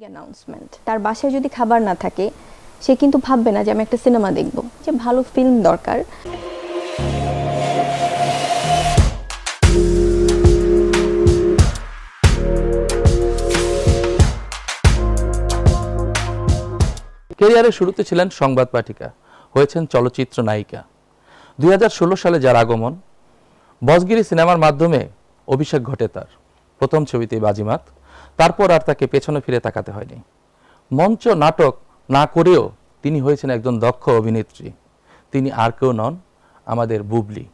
Big announcement তার বাসায় যদি খাবার না থাকে, সে কিন্তু ভাববে না যে আমি একটা সিনেমা দেখব। যে ভালো ফিল্ম দরকার। কেরিয়ারের শুরুতে ছিলেন সংবাদ পাঠিকা, হয়েছেন চলচ্চিত্র নায়িকা। দুই হাজার ষোলো সালে যার আগমন, বসগিরি সিনেমার মাধ্যমে অভিষেক ঘটে তার। প্রথম ছবিতে বাজিমাত। তারপর আর তাকে পেছনে ফিরে তাকাতে হয়নি। মঞ্চ নাটক না করেও তিনি হয়েছেন একজন দক্ষ অভিনেত্রী। তিনি আর কেউ নন, আমাদের বুবলি।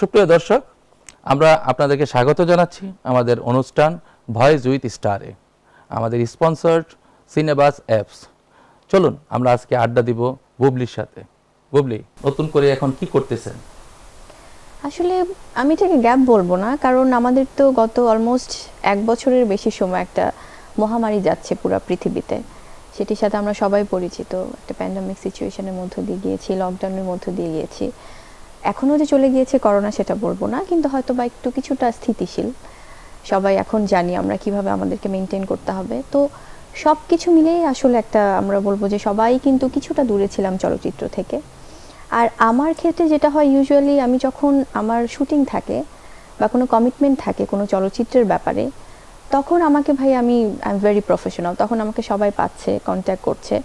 সুপ্রিয় দর্শক, আমরা আপনাদেরকে স্বাগত জানাচ্ছি আমাদের অনুষ্ঠান ভয়েস উইথ স্টারে আমাদের স্পন্সর্ড সিনেবাস অ্যাপস চলুন, আমরা আজকে আড্ডা দিব বুবলির সাথে। বুবলি, নতুন করে এখন কি করতেছেন? আসলে আমি এটাকে গ্যাপ বলব না, কারণ আমাদের তো গত অলমোস্ট এক বছরের বেশি সময় একটা মহামারী যাচ্ছে পুরো পৃথিবীতে। সেটির সাথে আমরা সবাই পরিচিত, একটা প্যান্ডামিক সিচুয়েশনের মধ্য দিয়ে গিয়েছি লকডাউনের মধ্য দিয়ে গিয়েছি। এখনও যে চলে গিয়েছে করোনা সেটা বলব না, কিন্তু হয়তো বা একটু কিছুটা স্থিতিশীল। সবাই এখন জানি আমরা কীভাবে আমাদেরকে মেনটেন করতে হবে। তো সব কিছু মিলেই আসলে একটা আমরা বলব যে সবাই কিন্তু কিছুটা দূরে ছিলাম চলচ্চিত্র থেকে। আর আমার ক্ষেত্রে যেটা হয় ইউজুয়ালি আমি যখন আমার শুটিং থাকে বা কোনো কমিটমেন্ট থাকে কোনো চলচ্চিত্রের ব্যাপারে, তখন আমাকে ভাই আমি আই এম ভেরি প্রফেশনাল তখন আমাকে সবাই পাচ্ছে কন্ট্যাক্ট করছে।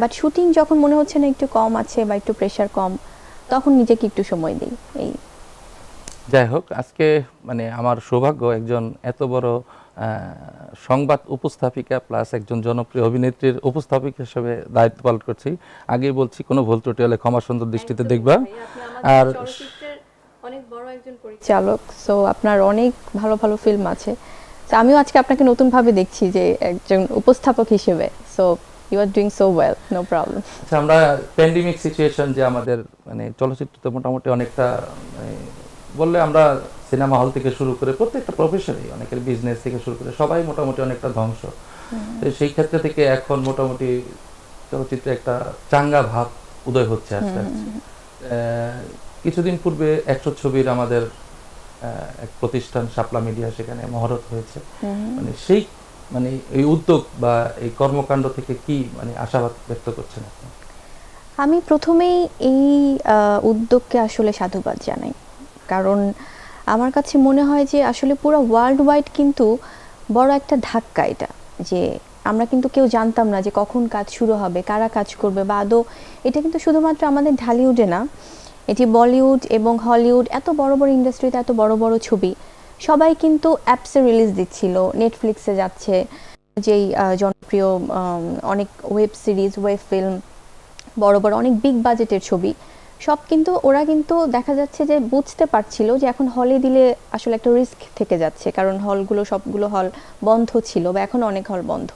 বাট শুটিং যখন মনে হচ্ছে না একটু কম আছে বা একটু প্রেশার কম, তখন নিজেকে একটু সময় দিই, এই। যাই হোক, আজকে মানে আমার সৌভাগ্য একজন এত বড় সংবাদ উপস্থাপিকা প্লাস একজন জনপ্রিয় অভিনেত্রীর উপস্থাপিকা হিসেবে দায়িত্ব পালন করছি। আগেই বলছি কোনো ভুল ত্রুটি হলে ক্ষমা সুন্দর দৃষ্টিতে দেখবা। আর অনেক বড় একজন পরিচালক। সো আপনার অনেক ভালো ভালো ফিল্ম আছে। তো আমিও আজকে আপনাকে নতুনভাবে দেখছি যে একজন উপস্থাপক হিসেবে। So you are doing so well no problem আচ্ছা আমরা প্যান্ডেমিক সিচুয়েশন যে আমাদের মানে চলচ্চিত্রতে মোটামুটি অনেকটা মানে, বললে আমরা সিনেমা হল থেকে শুরু করে প্রত্যেকটা প্রফেশনে অনেকের বিজনেস থেকে শুরু করে সবাই মোটামুটি অনেকটা ধ্বংস। তো সেই ক্ষেত্রে থেকে এখন মোটামুটি চলচ্চিত্রে একটা চাঙ্গা ভাব উদয় হচ্ছে আস্তে আস্তে। কিছুদিন পূর্বে একশো ছবির আমাদের এক প্রতিষ্ঠান শাপলা মিডিয়া সেখানে মহরত হয়েছে। মানে সেই মানে এই উদ্যোগ বা এই কর্মকাণ্ড থেকে কি মানে আশাবাদ ব্যক্ত করছেন আপনি? আমি প্রথমেই এই উদ্যোগকে আসলে সাধুবাদ জানাই। কারণ আমার কাছে মনে হয় যে আসলে পুরো ওয়ার্ল্ড ওয়াইড কিন্তু বড় একটা ধাক্কা এটা, যে আমরা কিন্তু কেউ জানতাম না যে কখন কাজ শুরু হবে, কারা কাজ করবে বা আদৌ এটা কিন্তু শুধুমাত্র আমাদের ঢালিউডে না, এটি বলিউড এবং হলিউড, এত বড় বড় ইন্ডাস্ট্রিতে এত বড় বড় ছবি, সবাই কিন্তু অ্যাপসে রিলিজ দিচ্ছিল নেটফ্লিক্সে যাচ্ছে, যেই জনপ্রিয় অনেক ওয়েব সিরিজ ওয়েব ফিল্ম বড় বড়, অনেক বিগ বাজেটের ছবি সব কিন্তু ওরা কিন্তু দেখা যাচ্ছে যে বুঝতে পারছিল যে এখন হলে দিলে আসলে একটা রিস্ক থেকে যাচ্ছে, কারণ হলগুলো সবগুলো হল বন্ধ ছিল বা এখন অনেক হল বন্ধ।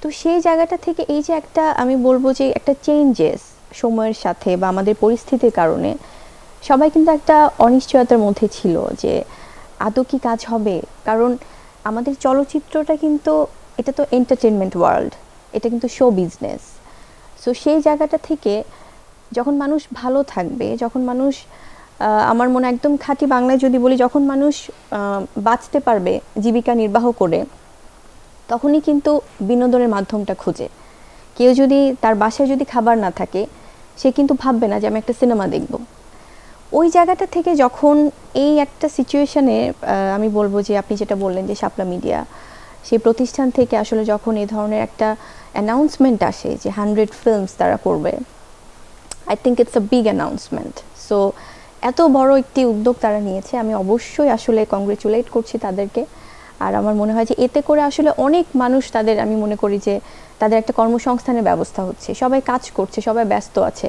তো সেই জায়গাটা থেকে এই যে একটা আমি বলব যে একটা চেঞ্জেস সময়ের সাথে বা আমাদের পরিস্থিতির কারণে, সবাই কিন্তু একটা অনিশ্চয়তার মধ্যে ছিল যে আদৌ কি কাজ হবে? কারণ আমাদের চলচ্চিত্রটা কিন্তু, এটা তো এন্টারটেনমেন্ট ওয়ার্ল্ড এটা কিন্তু শো বিজনেস সো সেই জায়গাটা থেকে যখন মানুষ ভালো থাকবে, যখন মানুষ আমার মনে একদম খাঁটি বাংলায় যদি বলি, যখন মানুষ বাঁচতে পারবে, জীবিকা নির্বাহ করে, তখনই কিন্তু বিনোদনের মাধ্যমটা খুঁজে। কেউ যদি তার বাসায় যদি খাবার না থাকে, সে কিন্তু ভাববে না যে আমি একটা সিনেমা দেখব। ওই জায়গাটা থেকে যখন এই একটা সিচুয়েশনে আমি বলব যে আপনি যেটা বললেন যে শাপলা মিডিয়া, সেই প্রতিষ্ঠান থেকে আসলে যখন এই ধরনের একটা অ্যানাউন্সমেন্ট আসে যে হান্ড্রেড ফিল্মস তারা করবে I think it's a big announcement so এত বড় একটি উদ্যোগ তারা নিয়েছে, আমি অবশ্যই আসলে কংগ্রেচুলেট করছি তাদেরকে। আর আমার মনে হয় যে এতে করে আসলে অনেক মানুষ তাদের, আমি মনে করি যে তাদের একটা কর্মসংস্থানের ব্যবস্থা হচ্ছে। সবাই কাজ করছে, সবাই ব্যস্ত আছে।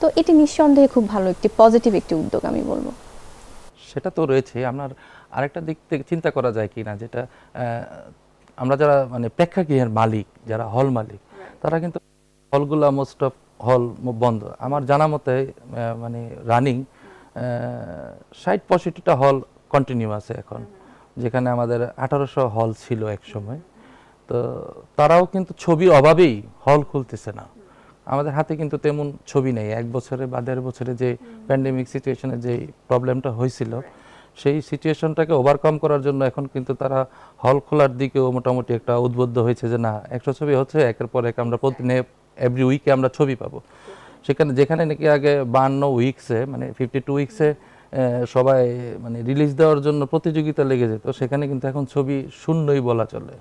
তো এটি নিঃসন্দেহে খুব ভালো, একটি পজিটিভ একটি উদ্যোগ আমি বলব। সেটা তো রয়েছে, আপনার আরেকটা দিক থেকে চিন্তা করা যায় কি না যেটা আমরা যারা মানে প্রেক্ষাগৃহের মালিক, যারা হল মালিক, তারা কিন্তু হলগুলা মোস্ট অফ হল বন্ধ। আমার জানা মতে মানে রানিং ষাট পঁয়ষট্টিটা হল কন্টিনিউ আছে এখন, যেখানে আমাদের আঠারোশো হল ছিল এক সময়। তো তারাও কিন্তু ছবির অভাবেই হল খুলতেছে না। আমাদের হাতে কিন্তু তেমন ছবি নেই। এক বছরে বা দেড় বছরে যে প্যান্ডেমিক সিচুয়েশনে যে প্রবলেমটা হয়েছিল, সেই সিচুয়েশনটাকে ওভারকাম করার জন্য এখন কিন্তু তারা হল খোলার দিকেও মোটামুটি একটা উদ্বুদ্ধ হয়েছে যে না, একশো ছবি হচ্ছে, একের পর এক আমরা প্রতিদিনে এভরি উইকে আমরা ছবি পাবো। সেখানে, যেখানে নাকি আগে বান্ন উইকসে মানে ফিফটি টু উইকসে সবাই মানে রিলিজ দেওয়ার জন্য প্রতিযোগিতা লেগে যেত, সেখানে কিন্তু এখন ছবি শূন্যই বলা চলে।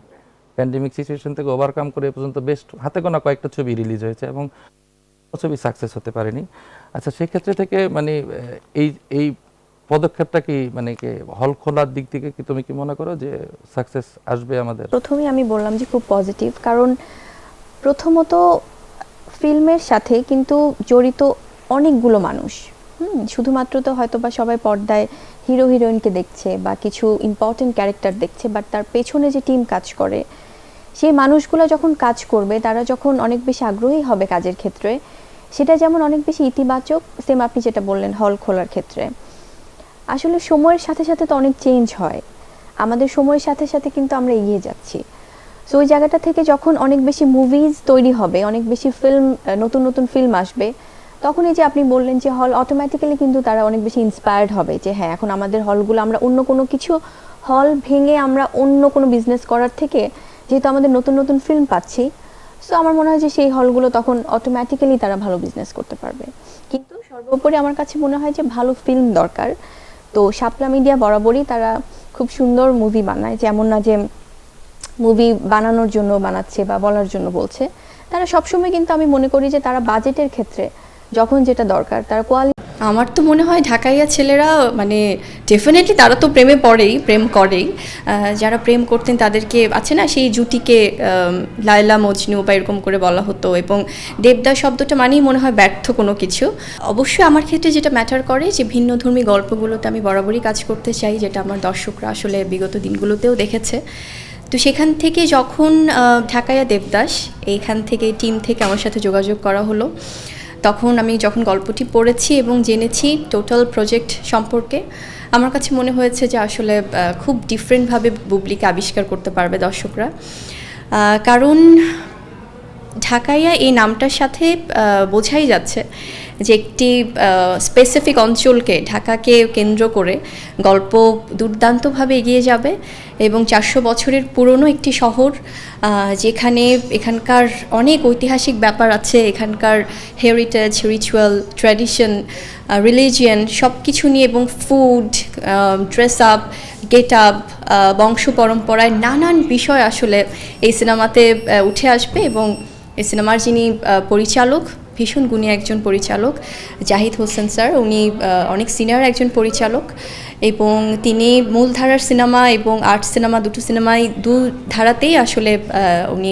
প্যান্ডেমিক সিচুয়েশন থেকে ওভারকাম করে এ পর্যন্ত বেস্ট হাতে গোনা কয়েকটা ছবি রিলিজ হয়েছে এবং ছবি সাকসেস হতে পারেনি। আচ্ছা সেক্ষেত্রে থেকে মানে এই এই পদক্ষেপটা কি মানে কি হল খোলার দিক থেকে কি তুমি কি মনে করো যে সাকসেস আসবে আমাদের? প্রথমেই আমি বললাম যে খুব পজিটিভ কারণ প্রথমত ফিল্মের সাথে কিন্তু জড়িত অনেকগুলো মানুষ। হুম, শুধুমাত্র তো হয়তো বা সবাই পর্দায় হিরো, হিরোইনকে দেখছে বা কিছু ইম্পর্টেন্ট ক্যারেক্টার দেখছে বাট তার পেছনে যে টিম কাজ করে, সেই মানুষগুলো যখন কাজ করবে, তারা যখন অনেক বেশি আগ্রহী হবে কাজের ক্ষেত্রে, সেটা যেমন অনেক বেশি ইতিবাচক সেম আপনি যেটা বললেন, হল খোলার ক্ষেত্রে। আসলে সময়ের সাথে সাথে তো অনেক চেঞ্জ হয়। আমাদের সময়ের সাথে সাথে কিন্তু আমরা এগিয়ে যাচ্ছি। সো ওই জায়গাটা থেকে যখন অনেক বেশি মুভিজ তৈরি হবে, অনেক বেশি ফিল্ম নতুন নতুন ফিল্ম আসবে, তখন এই যে আপনি বললেন যে হল অটোমেটিক্যালি কিন্তু তারা অনেক বেশি ইন্সপায়ার্ড হবে যে হ্যাঁ এখন আমাদের হলগুলো আমরা অন্য কোনো কিছু হল ভেঙে আমরা অন্য কোনো বিজনেস করার থেকে যেহেতু আমাদের নতুন নতুন ফিল্ম পাচ্ছি সো আমার মনে হয় যে সেই হলগুলো তখন অটোমেটিক্যালি তারা ভালো বিজনেস করতে পারবে। কিন্তু সর্বোপরি আমার কাছে মনে হয় যে ভালো ফিল্ম দরকার। তো শাপলা মিডিয়া বরাবরই তারা খুব সুন্দর মুভি বানায়, যেমন না যে মুভি বানানোর জন্য বানাচ্ছে বা বলার জন্য বলছে, তারা সবসময় কিন্তু আমি মনে করি যে তারা বাজেটের ক্ষেত্রে যখন যেটা দরকার, তার কোয়ালিটি আমার তো মনে হয় ঢাকাইয়া ছেলেরা মানে ডেফিনেটলি তারা তো প্রেমে পড়েই, প্রেম করেই। যারা প্রেম করতেন তাদেরকে আছে না সেই জুটিকে লায়লা, মজনু বা এরকম করে বলা হতো এবং দেবদা শব্দটা মানেই মনে হয় ব্যর্থ কোনো কিছু। অবশ্যই আমার ক্ষেত্রে যেটা ম্যাটার করে যে ভিন্নধর্মী গল্পগুলোতে আমি বরাবরই কাজ করতে চাই, যেটা আমার দর্শকরা আসলে বিগত দিনগুলোতেও দেখেছে। তো সেখান থেকে যখন আহ, ঢাকাইয়া দেবদাস এইখান থেকে টিম থেকে আমার সাথে যোগাযোগ করা হলো তখন আমি যখন গল্পটি পড়েছি এবং জেনেছি টোটাল প্রজেক্ট সম্পর্কে আমার কাছে মনে হয়েছে যে আসলে খুব ডিফারেন্টভাবে বুবলিকে আবিষ্কার করতে পারবে দর্শকরা। কারণ ঢাকাইয়া এই নামটার সাথে বোঝাই যাচ্ছে যে একটি স্পেসিফিক অঞ্চলকে ঢাকাকে কেন্দ্র করে গল্প দুর্দান্তভাবে এগিয়ে যাবে এবং চারশো বছরের পুরনো একটি শহর যেখানে এখানকার অনেক ঐতিহাসিক ব্যাপার আছে, এখানকার হেরিটেজ রিচুয়াল ট্র্যাডিশন রিলিজিয়ান সব কিছু নিয়ে এবং food dress up get up বংশ পরম্পরায় নানান বিষয় আসলে এই সিনেমাতে উঠে আসবে এবং এই সিনেমার যিনি পরিচালক ভীষণ গুণী একজন পরিচালক, জাহিদ হোসেন স্যার। উনি অনেক সিনিয়র একজন পরিচালক এবং তিনি মূলধারার সিনেমা এবং আর্ট সিনেমা দুটো সিনেমাই দু ধারাতেই আসলে উনি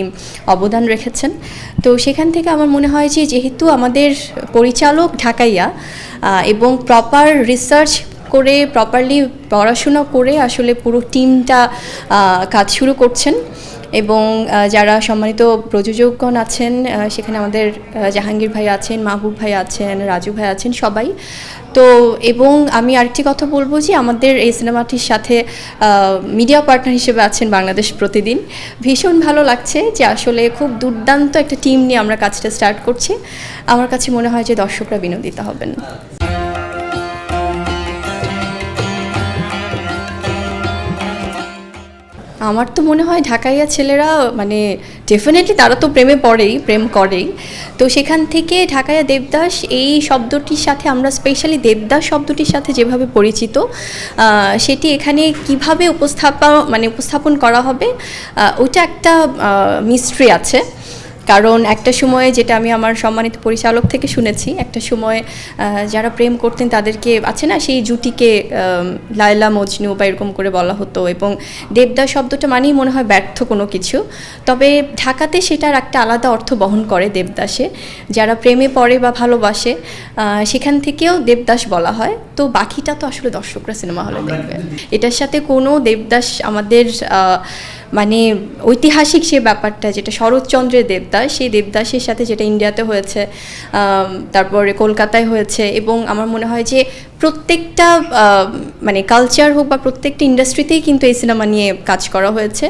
অবদান রেখেছেন। তো সেখান থেকে আমার মনে হয় যে, যেহেতু আমাদের পরিচালক ঢাকাইয়া এবং প্রপার রিসার্চ করে প্রপারলি পড়াশোনা করে আসলে পুরো টিমটা কাজ শুরু করছেন এবং যারা সম্মানিত প্রযোজকগণ আছেন সেখানে আমাদের জাহাঙ্গীর ভাই আছেন, মাহবুব ভাই আছেন, রাজু ভাই আছেন, সবাই। তো, এবং আমি আরেকটি কথা বলব যে, আমাদের এই সিনেমাটির সাথে মিডিয়া পার্টনার হিসেবে আছেন বাংলাদেশ প্রতিদিন। ভীষণ ভালো লাগছে যে, আসলে খুব দুর্দান্ত একটা টিম নিয়ে আমরা কাজটা স্টার্ট করছি। আমার কাছে মনে হয় যে, দর্শকরা বিনোদিত হবেন। আমার তো মনে হয় ঢাকাইয়া ছেলেরা মানে ডেফিনেটলি তারা তো প্রেমে পড়েই, প্রেম করেই। তো সেখান থেকে ঢাকাইয়া দেবদাস এই শব্দটির সাথে, আমরা স্পেশালি দেবদাস শব্দটির সাথে যেভাবে পরিচিত সেটি এখানে কীভাবে উপস্থাপন মানে উপস্থাপন করা হবে ওটা একটা মিস্ট্রি আছে। কারণ একটা সময়ে যেটা আমি আমার সম্মানিত পরিচালক থেকে শুনেছি একটা সময় যারা প্রেম করতেন তাদেরকে আছে না সেই জুটিকে লায়লা মজনু বা এরকম করে বলা হতো এবং দেবদাস শব্দটা মানেই মনে হয় ব্যর্থ কোনো কিছু। তবে ঢাকাতে সেটার একটা আলাদা অর্থ বহন করে দেবদাসে যারা প্রেমে পড়ে বা ভালোবাসে সেখান থেকেও দেবদাস বলা হয়। তো বাকিটা তো আসলে দর্শকরা সিনেমা হলে দেখবে। এটার সাথে কোনো দেবদাস আমাদের আহ, মানে ঐতিহাসিক সে ব্যাপারটা, যেটা শরৎচন্দ্রের দেবদাস, সেই দেবদাসের সাথে যেটা ইন্ডিয়াতে হয়েছে তারপরে কলকাতায় হয়েছে এবং আমার মনে হয় যে প্রত্যেকটা মানে কালচার হোক বা প্রত্যেকটা ইন্ডাস্ট্রিতেই কিন্তু এই সিনেমা নিয়ে কাজ করা হয়েছে।